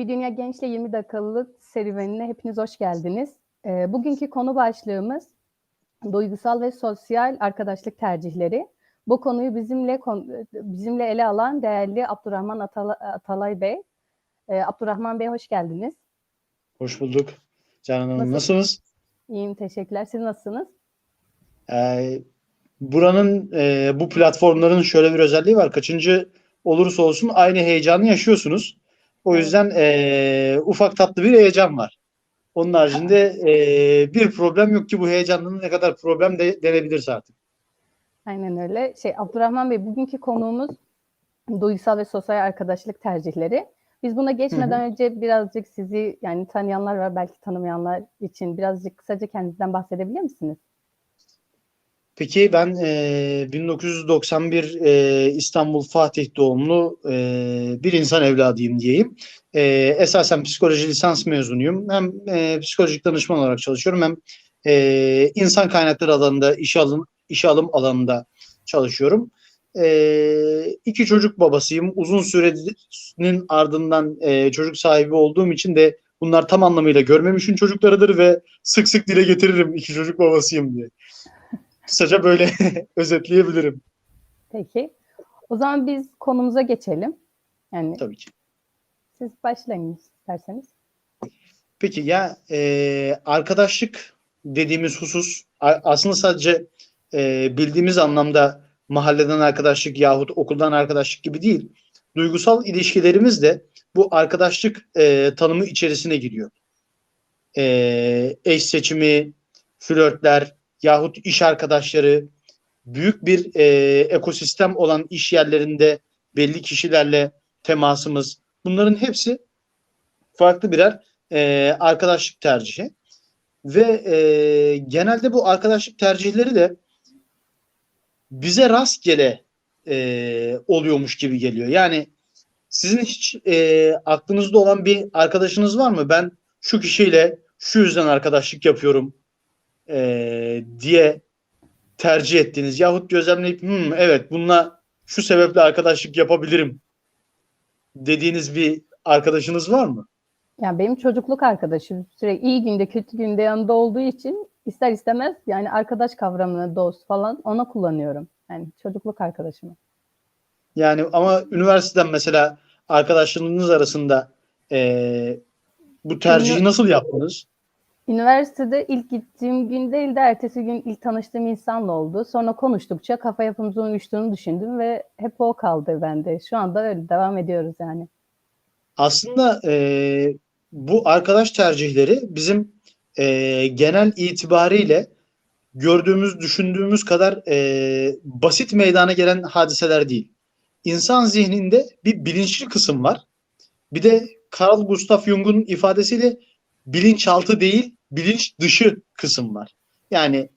Bir Dünya Gençle 20 dakikalık serüvenine hepiniz hoş geldiniz. Ee, bugünkü konu başlığımız duygusal ve sosyal arkadaşlık tercihleri. Bu konuyu bizimle bizimle ele alan değerli Abdurrahman Atalay, Atalay Bey. Ee, Abdurrahman Bey hoş geldiniz. Hoş bulduk. Canan Hanım Nasıl? nasılsınız? İyiyim, teşekkürler. Siz nasılsınız? Ee, buranın e, bu platformların şöyle bir özelliği var. Kaçıncı olursa olsun aynı heyecanı yaşıyorsunuz. O yüzden e, ufak tatlı bir heyecan var. Onun haricinde e, bir problem yok ki bu heyecanın ne kadar problem de denebilirse artık. Aynen öyle. Şey Abdurrahman Bey bugünkü konuğumuz duygusal ve sosyal arkadaşlık tercihleri. Biz buna geçmeden önce birazcık sizi yani tanıyanlar var belki tanımayanlar için birazcık kısaca kendinizden bahsedebilir misiniz? Peki ben e, 1991 e, İstanbul Fatih doğumlu e, bir insan evladıyım diyeyim. E, esasen psikoloji lisans mezunuyum. Hem e, psikolojik danışman olarak çalışıyorum hem e, insan kaynakları alanında işe alım, işe alım alanında çalışıyorum. E, iki çocuk babasıyım. Uzun sürenin ardından e, çocuk sahibi olduğum için de bunlar tam anlamıyla görmemişin çocuklarıdır ve sık sık dile getiririm iki çocuk babasıyım diye. Kısaca böyle özetleyebilirim. Peki. O zaman biz konumuza geçelim. Yani Tabii ki. siz başlayın isterseniz. Peki ya e, arkadaşlık dediğimiz husus aslında sadece e, bildiğimiz anlamda mahalleden arkadaşlık yahut okuldan arkadaşlık gibi değil. Duygusal ilişkilerimiz de bu arkadaşlık e, tanımı içerisine giriyor. E, eş seçimi, flörtler yahut iş arkadaşları, büyük bir e, ekosistem olan iş yerlerinde belli kişilerle temasımız bunların hepsi farklı birer e, arkadaşlık tercihi. Ve e, genelde bu arkadaşlık tercihleri de bize rastgele e, oluyormuş gibi geliyor. Yani sizin hiç e, aklınızda olan bir arkadaşınız var mı? Ben şu kişiyle şu yüzden arkadaşlık yapıyorum e, diye tercih ettiğiniz yahut gözlemleyip "Hmm, evet bununla şu sebeple arkadaşlık yapabilirim dediğiniz bir arkadaşınız var mı? Yani benim çocukluk arkadaşım sürekli iyi günde kötü günde yanında olduğu için ister istemez yani arkadaş kavramını dost falan ona kullanıyorum. Yani çocukluk arkadaşımı. Yani ama üniversiteden mesela arkadaşlarınız arasında eee, bu tercihi nasıl yaptınız? Üniversitede ilk gittiğim gün değil de ertesi gün ilk tanıştığım insanla oldu. Sonra konuştukça kafa yapımızın uyuştuğunu düşündüm ve hep o kaldı bende. Şu anda öyle devam ediyoruz yani. Aslında eee, bu arkadaş tercihleri bizim eee, genel itibariyle gördüğümüz, düşündüğümüz kadar eee, basit meydana gelen hadiseler değil. İnsan zihninde bir bilinçli kısım var. Bir de Carl Gustav Jung'un ifadesiyle bilinçaltı değil, bilinç dışı kısım var. Yani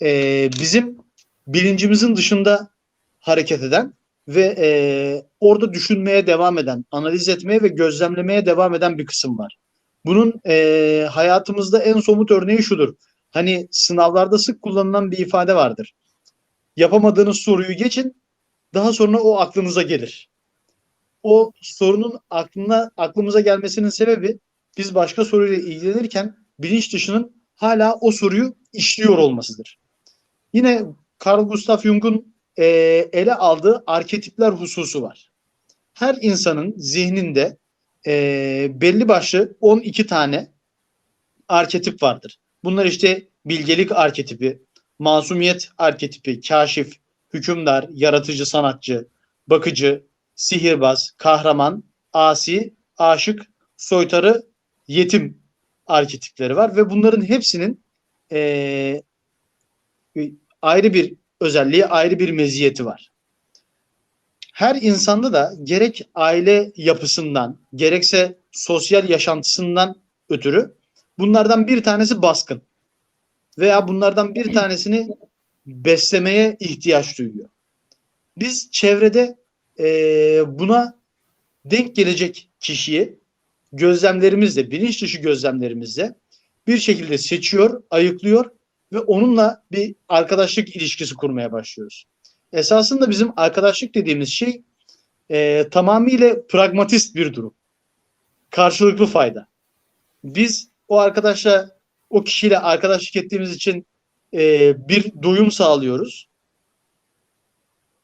eee, bizim bilincimizin dışında hareket eden ve eee, orada düşünmeye devam eden, analiz etmeye ve gözlemlemeye devam eden bir kısım var. Bunun eee, hayatımızda en somut örneği şudur. Hani sınavlarda sık kullanılan bir ifade vardır. Yapamadığınız soruyu geçin, daha sonra o aklınıza gelir. O sorunun aklına aklımıza gelmesinin sebebi biz başka soruyla ilgilenirken bilinç dışının hala o soruyu işliyor olmasıdır. Yine Carl Gustav Jung'un e, ele aldığı arketipler hususu var. Her insanın zihninde e, belli başlı 12 tane arketip vardır. Bunlar işte bilgelik arketipi, masumiyet arketipi, kaşif, hükümdar, yaratıcı sanatçı, bakıcı, sihirbaz, kahraman, asi, aşık, soytarı, yetim arketipleri var ve bunların hepsinin eee, ayrı bir özelliği, ayrı bir meziyeti var. Her insanda da gerek aile yapısından, gerekse sosyal yaşantısından ötürü bunlardan bir tanesi baskın veya bunlardan bir tanesini beslemeye ihtiyaç duyuyor. Biz çevrede eee, buna denk gelecek kişiyi gözlemlerimizle, bilinç dışı gözlemlerimizle bir şekilde seçiyor, ayıklıyor ve onunla bir arkadaşlık ilişkisi kurmaya başlıyoruz. Esasında bizim arkadaşlık dediğimiz şey eee tamamıyla pragmatist bir durum. karşılıklı fayda. Biz o arkadaşla o kişiyle arkadaşlık ettiğimiz için e, bir doyum sağlıyoruz.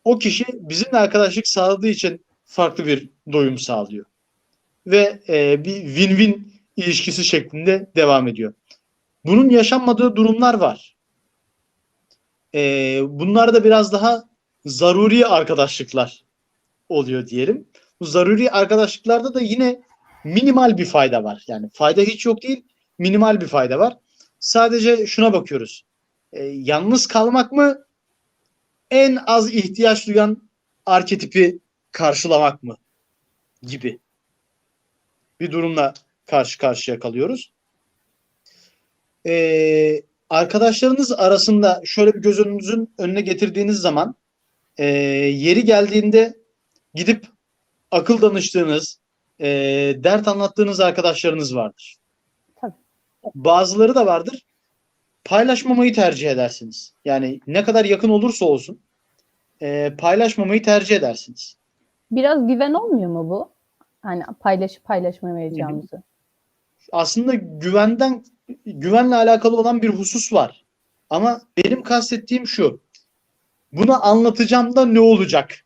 O kişi bizimle arkadaşlık sağladığı için farklı bir doyum sağlıyor. Ve e, bir win-win ilişkisi şeklinde devam ediyor. Bunun yaşanmadığı durumlar var. E, bunlar da biraz daha zaruri arkadaşlıklar oluyor diyelim. Bu zaruri arkadaşlıklarda da yine minimal bir fayda var. Yani fayda hiç yok değil, minimal bir fayda var. Sadece şuna bakıyoruz. E, yalnız kalmak mı? En az ihtiyaç duyan arketipi karşılamak mı? Gibi bir durumla karşı karşıya kalıyoruz. Ee, arkadaşlarınız arasında şöyle bir göz önünüzün önüne getirdiğiniz zaman e, yeri geldiğinde gidip akıl danıştığınız, e, dert anlattığınız arkadaşlarınız vardır. Tabii. Bazıları da vardır. Paylaşmamayı tercih edersiniz. Yani ne kadar yakın olursa olsun e, paylaşmamayı tercih edersiniz. Biraz güven olmuyor mu bu? Hani paylaşıp paylaşmamayacağımızı. aslında güvenden güvenle alakalı olan bir husus var. Ama benim kastettiğim şu. Bunu anlatacağım da ne olacak?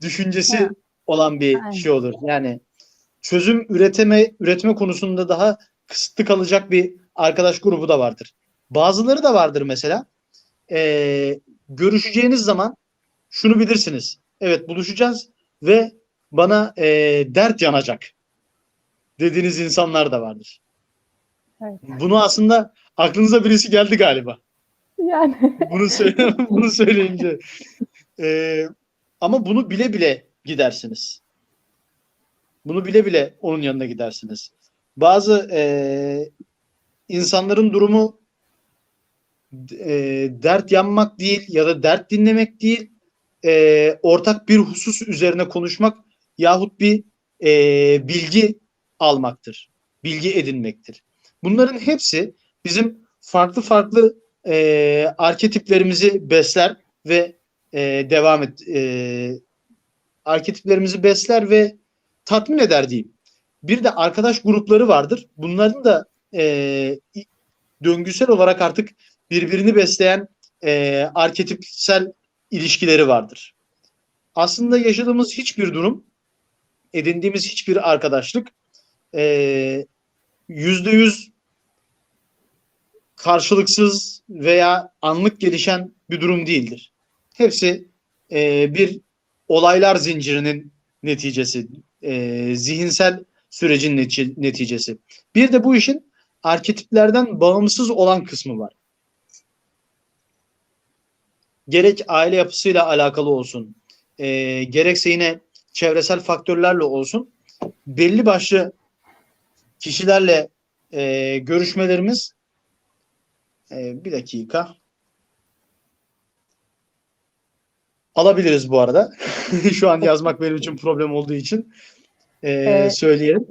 Düşüncesi Ha. olan bir Aynen. şey olur. Yani çözüm üreteme üretme konusunda daha kısıtlı kalacak bir arkadaş grubu da vardır. Bazıları da vardır mesela. Ee, görüşeceğiniz zaman şunu bilirsiniz. Evet buluşacağız ve bana e, dert yanacak dediğiniz insanlar da vardır. Evet. Bunu aslında aklınıza birisi geldi galiba. Yani Bunu söyle, bunu söyleyince. Ee, ama bunu bile bile gidersiniz. Bunu bile bile onun yanına gidersiniz. Bazı e, insanların durumu e, dert yanmak değil ya da dert dinlemek değil, e, ortak bir husus üzerine konuşmak yahut bir e, bilgi almaktır, bilgi edinmektir. Bunların hepsi bizim farklı farklı e, arketiplerimizi besler ve e, devam et e, arketiplerimizi besler ve tatmin eder diyeyim. Bir de arkadaş grupları vardır. Bunların da e, döngüsel olarak artık birbirini besleyen e, arketipsel ilişkileri vardır. Aslında yaşadığımız hiçbir durum, edindiğimiz hiçbir arkadaşlık e, yüzde yüz karşılıksız veya anlık gelişen bir durum değildir. Hepsi e, bir olaylar zincirinin neticesi, e, zihinsel sürecin neti- neticesi. Bir de bu işin arketiplerden bağımsız olan kısmı var. Gerek aile yapısıyla alakalı olsun, e, gerekse yine çevresel faktörlerle olsun, belli başlı kişilerle e, görüşmelerimiz ee, bir dakika. Alabiliriz bu arada. Şu an yazmak benim için problem olduğu için ee, Ee, söyleyelim.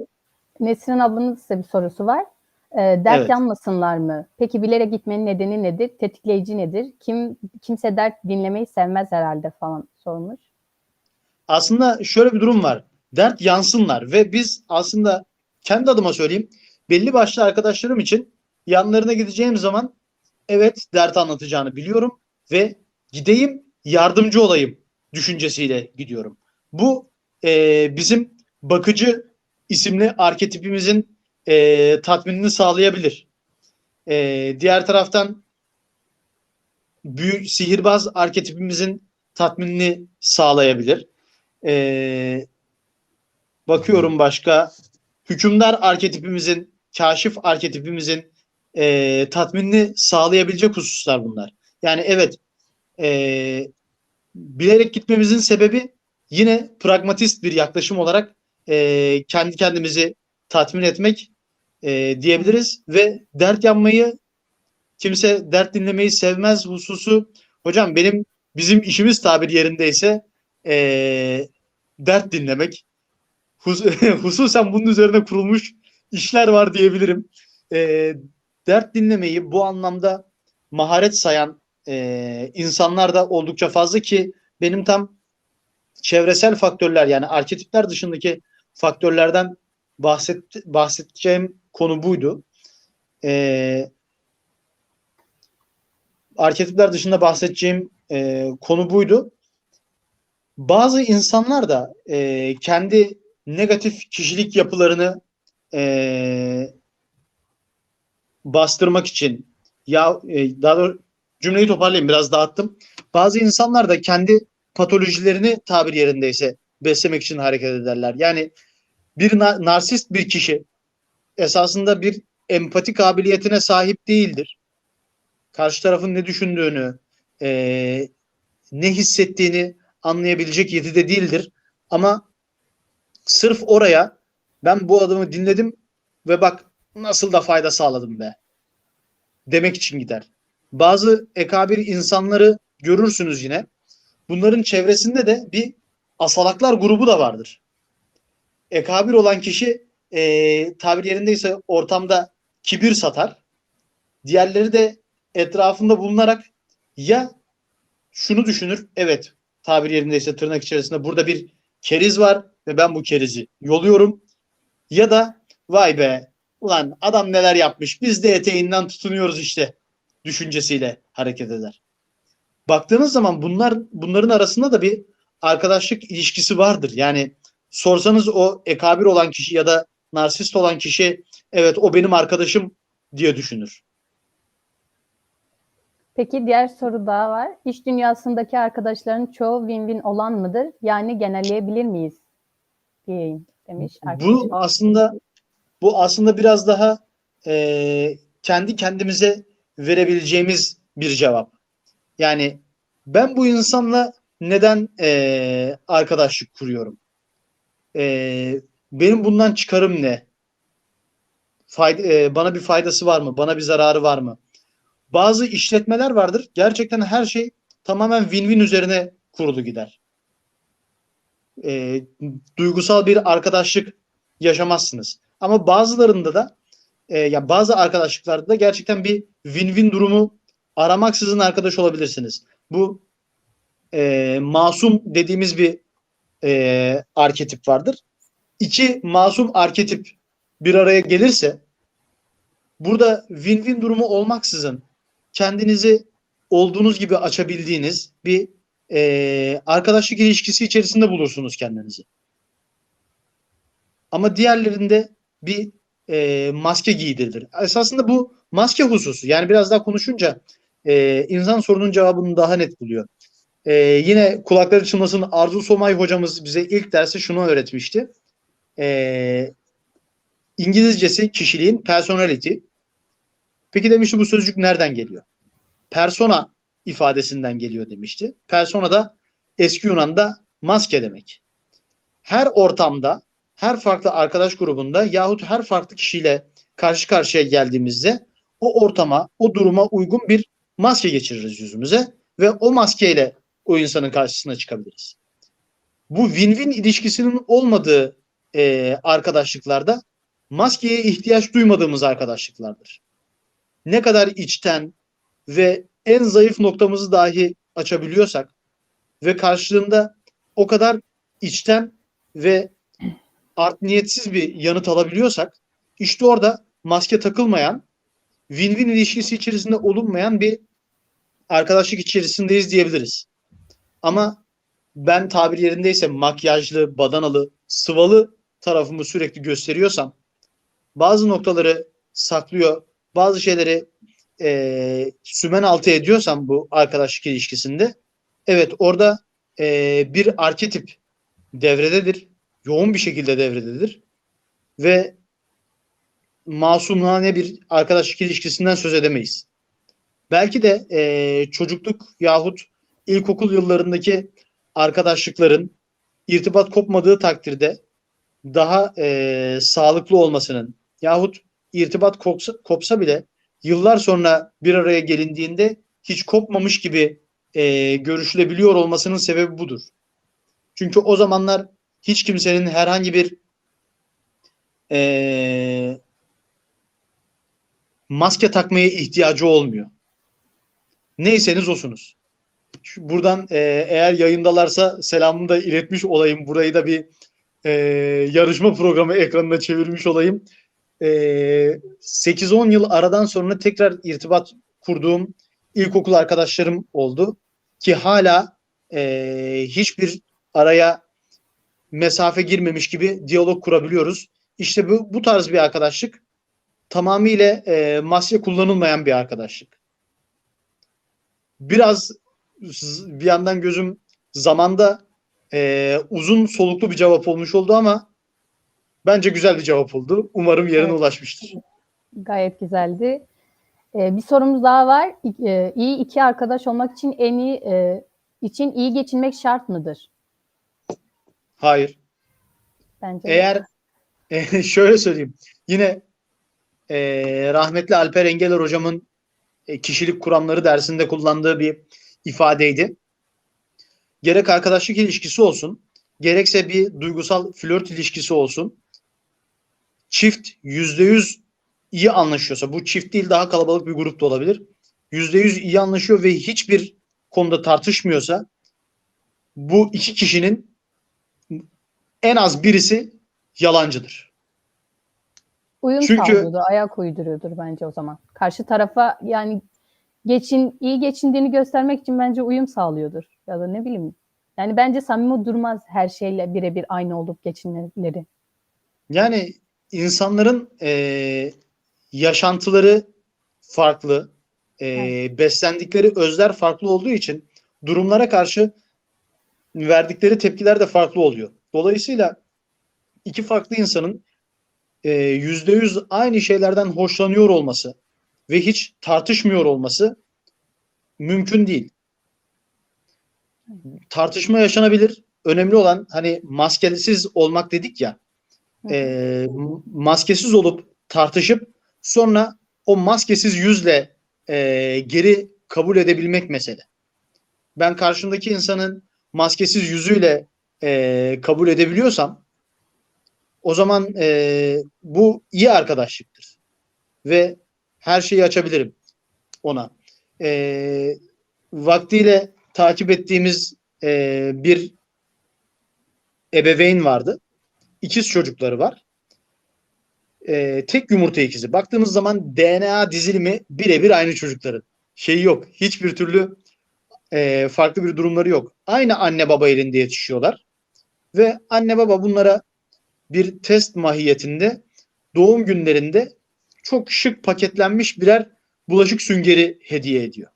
Nesrin ablanın size bir sorusu var. Ee, dert Evet. yanmasınlar mı? Peki bilerek gitmenin nedeni nedir? Tetikleyici nedir? Kim kimse dert dinlemeyi sevmez herhalde falan sormuş. Aslında şöyle bir durum var. Dert yansınlar ve biz aslında kendi adıma söyleyeyim. Belli başlı arkadaşlarım için yanlarına gideceğim zaman evet dert anlatacağını biliyorum ve gideyim yardımcı olayım düşüncesiyle gidiyorum. Bu e, bizim bakıcı isimli arketipimizin e, tatminini sağlayabilir. E, diğer taraftan büyük sihirbaz arketipimizin tatminini sağlayabilir. E, bakıyorum başka. Hükümdar arketipimizin, kaşif arketipimizin e, tatminini sağlayabilecek hususlar bunlar. Yani evet e, bilerek gitmemizin sebebi yine pragmatist bir yaklaşım olarak e, kendi kendimizi tatmin etmek e, diyebiliriz. Ve dert yanmayı kimse dert dinlemeyi sevmez hususu. Hocam benim bizim işimiz tabiri yerindeyse e, dert dinlemek Hus hususen bunun üzerine kurulmuş işler var diyebilirim. E, dert dinlemeyi bu anlamda maharet sayan e, insanlar da oldukça fazla ki benim tam çevresel faktörler yani arketipler dışındaki faktörlerden bahset, bahsedeceğim konu buydu. Ee, arketipler dışında bahsedeceğim e, konu buydu. Bazı insanlar da e, kendi negatif kişilik yapılarını e, bastırmak için ya e, daha doğrusu cümleyi toparlayayım biraz dağıttım. Bazı insanlar da kendi patolojilerini tabir yerindeyse beslemek için hareket ederler. Yani bir na- narsist bir kişi esasında bir empati kabiliyetine sahip değildir. Karşı tarafın ne düşündüğünü, e, ne hissettiğini anlayabilecek yetide değildir. Ama sırf oraya ben bu adamı dinledim ve bak nasıl da fayda sağladım be demek için gider. Bazı ekabir insanları görürsünüz yine. Bunların çevresinde de bir asalaklar grubu da vardır. Ekabir olan kişi e, tabir yerindeyse ortamda kibir satar. Diğerleri de etrafında bulunarak ya şunu düşünür. Evet tabir yerindeyse tırnak içerisinde burada bir keriz var ve ben bu kerizi yoluyorum. Ya da vay be ulan adam neler yapmış biz de eteğinden tutunuyoruz işte düşüncesiyle hareket eder. Baktığınız zaman bunlar bunların arasında da bir arkadaşlık ilişkisi vardır. Yani sorsanız o ekabir olan kişi ya da narsist olan kişi evet o benim arkadaşım diye düşünür. Peki diğer soru daha var. İş dünyasındaki arkadaşların çoğu win-win olan mıdır? Yani genelleyebilir miyiz? Diyeyim demiş. Bu aslında bu aslında biraz daha e, kendi kendimize verebileceğimiz bir cevap. Yani ben bu insanla neden e, arkadaşlık kuruyorum? E, benim bundan çıkarım ne? Fayda, e, bana bir faydası var mı? Bana bir zararı var mı? Bazı işletmeler vardır. Gerçekten her şey tamamen win-win üzerine kurulu gider. E, duygusal bir arkadaşlık yaşamazsınız. Ama bazılarında da e, ya bazı arkadaşlıklarda da gerçekten bir win-win durumu aramaksızın arkadaş olabilirsiniz. Bu e, masum dediğimiz bir e, arketip vardır. İki masum arketip bir araya gelirse burada win-win durumu olmaksızın kendinizi olduğunuz gibi açabildiğiniz bir e, arkadaşlık ilişkisi içerisinde bulursunuz kendinizi. Ama diğerlerinde bir e, maske giydirilir. Esasında bu maske hususu. Yani biraz daha konuşunca e, insan sorunun cevabını daha net buluyor. E, yine kulakları çınlasın Arzu Somay hocamız bize ilk dersi şunu öğretmişti. E, İngilizcesi kişiliğin personality. Peki demişti bu sözcük nereden geliyor? Persona ifadesinden geliyor demişti. Persona da eski Yunan'da maske demek. Her ortamda her farklı arkadaş grubunda yahut her farklı kişiyle karşı karşıya geldiğimizde o ortama, o duruma uygun bir maske geçiririz yüzümüze ve o maskeyle o insanın karşısına çıkabiliriz. Bu win-win ilişkisinin olmadığı e, arkadaşlıklarda maskeye ihtiyaç duymadığımız arkadaşlıklardır. Ne kadar içten ve en zayıf noktamızı dahi açabiliyorsak ve karşılığında o kadar içten ve art niyetsiz bir yanıt alabiliyorsak işte orada maske takılmayan win-win ilişkisi içerisinde olunmayan bir arkadaşlık içerisindeyiz diyebiliriz. Ama ben tabir yerindeyse makyajlı, badanalı, sıvalı tarafımı sürekli gösteriyorsam bazı noktaları saklıyor, bazı şeyleri e, sümen altı ediyorsam bu arkadaşlık ilişkisinde evet orada e, bir arketip devrededir yoğun bir şekilde devrededir. Ve masumane bir arkadaşlık ilişkisinden söz edemeyiz. Belki de e, çocukluk yahut ilkokul yıllarındaki arkadaşlıkların irtibat kopmadığı takdirde daha e, sağlıklı olmasının yahut irtibat kopsa, kopsa bile yıllar sonra bir araya gelindiğinde hiç kopmamış gibi e, görüşülebiliyor olmasının sebebi budur. Çünkü o zamanlar hiç kimsenin herhangi bir e, maske takmaya ihtiyacı olmuyor. Neyseniz osunuz. Buradan e, eğer yayındalarsa selamımı da iletmiş olayım. Burayı da bir e, yarışma programı ekranına çevirmiş olayım. E, 8-10 yıl aradan sonra tekrar irtibat kurduğum ilkokul arkadaşlarım oldu. Ki hala e, hiçbir araya mesafe girmemiş gibi diyalog kurabiliyoruz. İşte bu, bu tarz bir arkadaşlık tamamıyla e, maske kullanılmayan bir arkadaşlık. Biraz bir yandan gözüm zamanda e, uzun soluklu bir cevap olmuş oldu ama bence güzel bir cevap oldu. Umarım yerine Evet. ulaşmıştır. Gayet güzeldi. Ee, bir sorumuz daha var. İ- e, iyi iki arkadaş olmak için en iyi e, için iyi geçinmek şart mıdır? Hayır. Bence. Eğer e, şöyle söyleyeyim. Yine e, rahmetli Alper Engeler hocamın e, kişilik kuramları dersinde kullandığı bir ifadeydi. Gerek arkadaşlık ilişkisi olsun, gerekse bir duygusal flört ilişkisi olsun. Çift yüzde yüz iyi anlaşıyorsa, bu çift değil daha kalabalık bir grup da olabilir. Yüzde yüz iyi anlaşıyor ve hiçbir konuda tartışmıyorsa bu iki kişinin en az birisi yalancıdır. Uyum Çünkü- sağlıyordur, ayak uyduruyordur bence o zaman. Karşı tarafa yani geçin iyi geçindiğini göstermek için bence uyum sağlıyordur. Ya da ne bileyim. Yani bence samimi durmaz her şeyle birebir aynı olup geçinmeleri. Yani insanların eee, yaşantıları farklı, eee, beslendikleri özler farklı olduğu için durumlara karşı verdikleri tepkiler de farklı oluyor. Dolayısıyla iki farklı insanın eee, yüzde yüz aynı şeylerden hoşlanıyor olması ve hiç tartışmıyor olması mümkün değil. Tartışma yaşanabilir. Önemli olan hani maskesiz olmak dedik ya. E, maskesiz olup tartışıp sonra o maskesiz yüzle e, geri kabul edebilmek mesele. Ben karşımdaki insanın maskesiz yüzüyle e, kabul edebiliyorsam o zaman e, bu iyi arkadaşlıktır. Ve her şeyi açabilirim ona. E, vaktiyle takip ettiğimiz e, bir ebeveyn vardı ikiz çocukları var. Ee, tek yumurta ikizi. Baktığımız zaman DNA dizilimi birebir aynı çocukların. Şeyi yok. Hiçbir türlü e, farklı bir durumları yok. Aynı anne baba elinde yetişiyorlar. Ve anne baba bunlara bir test mahiyetinde doğum günlerinde çok şık paketlenmiş birer bulaşık süngeri hediye ediyor.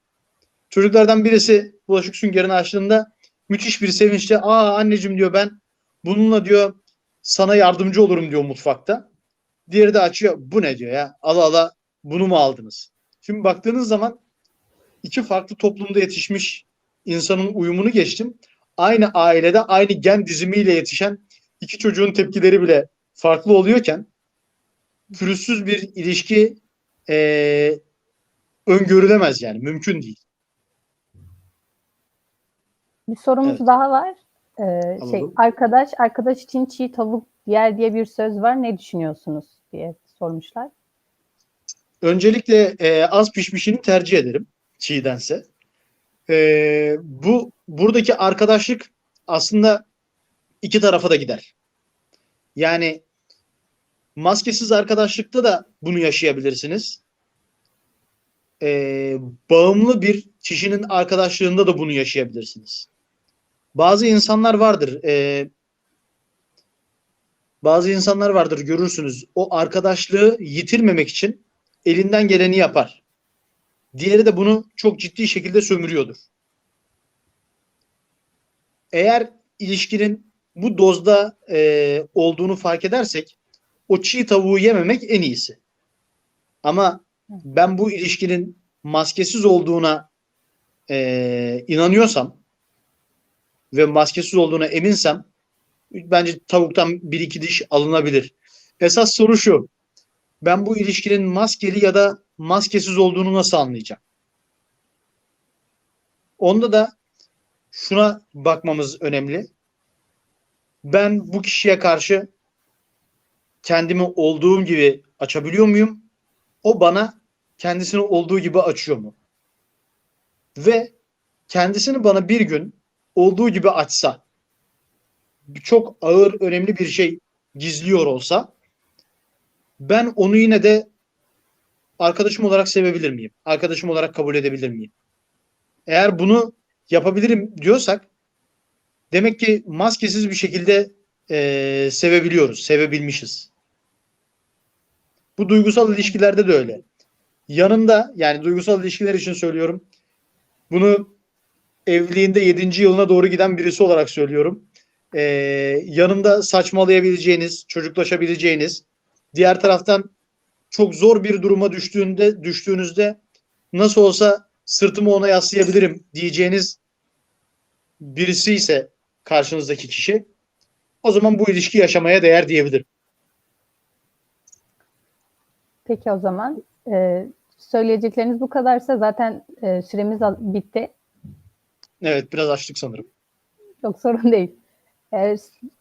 Çocuklardan birisi bulaşık süngerini açtığında müthiş bir sevinçle aa anneciğim diyor ben bununla diyor sana yardımcı olurum diyor mutfakta. Diğeri de açıyor. Bu ne diyor ya? Ala ala bunu mu aldınız? Şimdi baktığınız zaman iki farklı toplumda yetişmiş insanın uyumunu geçtim. Aynı ailede aynı gen dizimiyle yetişen iki çocuğun tepkileri bile farklı oluyorken pürüzsüz bir ilişki eee, öngörülemez yani. Mümkün değil. Bir sorumuz Evet. daha var. Ee, şey arkadaş arkadaş için çiğ tavuk yer diye bir söz var. Ne düşünüyorsunuz diye sormuşlar. Öncelikle e, az pişmişini tercih ederim çiğdense. E, bu buradaki arkadaşlık aslında iki tarafa da gider. Yani maskesiz arkadaşlıkta da bunu yaşayabilirsiniz. E, bağımlı bir kişinin arkadaşlığında da bunu yaşayabilirsiniz. Bazı insanlar vardır. e, bazı insanlar vardır görürsünüz. O arkadaşlığı yitirmemek için elinden geleni yapar. Diğeri de bunu çok ciddi şekilde sömürüyordur. Eğer ilişkinin bu dozda e, olduğunu fark edersek o çiğ tavuğu yememek en iyisi. Ama ben bu ilişkinin maskesiz olduğuna e, inanıyorsam ve maskesiz olduğuna eminsem bence tavuktan bir iki diş alınabilir. Esas soru şu. Ben bu ilişkinin maskeli ya da maskesiz olduğunu nasıl anlayacağım? Onda da şuna bakmamız önemli. Ben bu kişiye karşı kendimi olduğum gibi açabiliyor muyum? O bana kendisini olduğu gibi açıyor mu? Ve kendisini bana bir gün olduğu gibi açsa çok ağır, önemli bir şey gizliyor olsa ben onu yine de arkadaşım olarak sevebilir miyim? Arkadaşım olarak kabul edebilir miyim? Eğer bunu yapabilirim diyorsak demek ki maskesiz bir şekilde eee, sevebiliyoruz, sevebilmişiz. Bu duygusal ilişkilerde de öyle. Yanında yani duygusal ilişkiler için söylüyorum. Bunu evliliğinde 7. yılına doğru giden birisi olarak söylüyorum. Ee, yanında saçmalayabileceğiniz, çocuklaşabileceğiniz, diğer taraftan çok zor bir duruma düştüğünde düştüğünüzde nasıl olsa sırtımı ona yaslayabilirim diyeceğiniz birisi ise karşınızdaki kişi o zaman bu ilişki yaşamaya değer diyebilirim. Peki o zaman e, söyleyecekleriniz bu kadarsa zaten e, süremiz bitti. Evet biraz açtık sanırım. Yok sorun değil. E,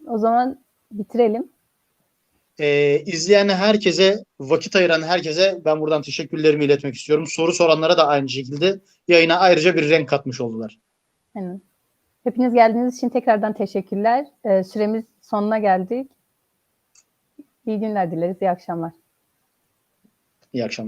o zaman bitirelim. Ee, izleyen herkese, vakit ayıran herkese ben buradan teşekkürlerimi iletmek istiyorum. Soru soranlara da aynı şekilde yayına ayrıca bir renk katmış oldular. Aynen. Hepiniz geldiğiniz için tekrardan teşekkürler. E, süremiz sonuna geldik. İyi günler dileriz. İyi akşamlar. İyi akşamlar.